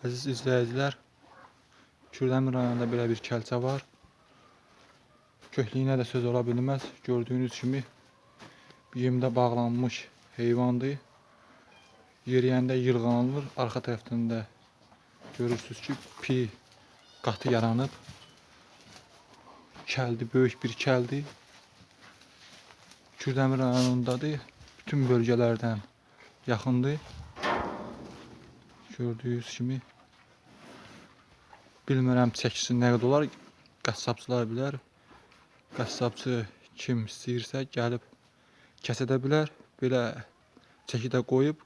Əziz izləyicilər, Kürdəmir rayonunda belə bir kəlçə var. Köklüyünə də söz ola bilməz. Gördüyünüz kimi yemdə bağlanmış heyvandır. Yeriyəndə yırğalanır. Arxa tərəfdən də görürsüz ki, pi qatı yaranıb. Kəldi, böyük bir kəldi. Kürdəmir rayonundadır. Bütün bölgələrdən yaxındır. Gördüyünüz kimi bilmirəm çəkisi nə qədər olar. Qəssabçılar bilər. Qəssabçı kim istəyirsə gəlib kəsə də bilər. Belə çəkidə qoyub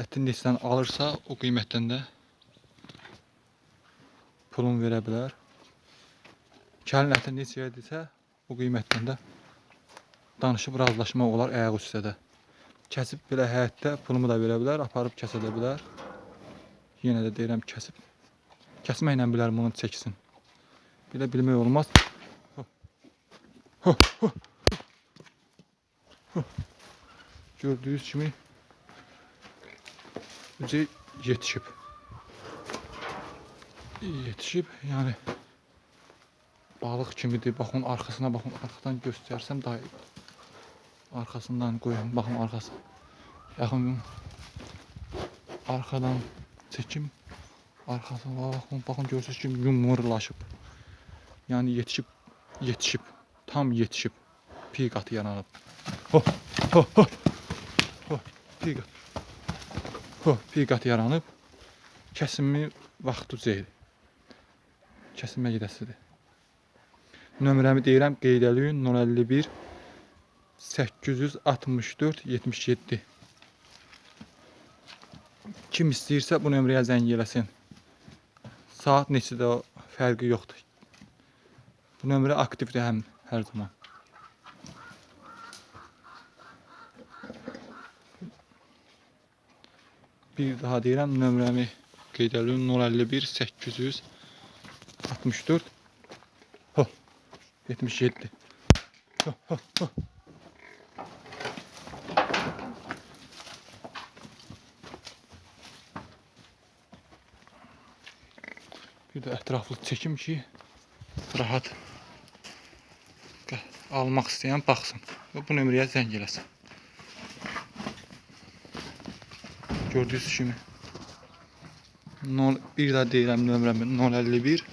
ətin neçədən alırsa o qiymətdən də pulun verə bilər. Kəlin əti neçəyədirsə o qiymətdən də danışıb razılaşmaq olar ayaq üstədə. Kəsib belə həyətdə pulumu da verə bilər, aparıb kəsə də bilər. Yenə də deyirəm kəsib. Kəsməklə bilər bunun çəksin. Belə bilmək olmaz. Gördüyünüz kimi Ücə yetişib. Yetişib, yəni balıq kimidir. Baxın arxasına baxın. Arxadan göstərsəm daha iyi. Arkasından koyun. Bakın arkası. Yakın arkadan çekim. Arkası bakın bakın görürsünüz ki yumurlaşıb. Yani yetişip yetişip tam yetişip pi qatı yananıb. Ho ho ho. Ho pi qat. Ho pi qatı yaranıb. Kəsimi vaxtı deyil. Kəsimə gedəsidir. Nömrəmi deyirəm qeyd eləyin 051 864 77 Kim istəyirsə bu nömrəyə zəng eləsin. Saat neçədə o fərqi yoxdur. Bu nömrə aktivdir həm hər zaman. Bir daha deyirəm nömrəmi qeyd eləyin 051 864 Ho 77 Ho ho ho Bir də ətraflı çəkim ki, rahat almaq istəyən baxsın və bu nömrəyə zəng eləsin. Gördüyünüz kimi 0 bir daha deyirəm nömrəmi 051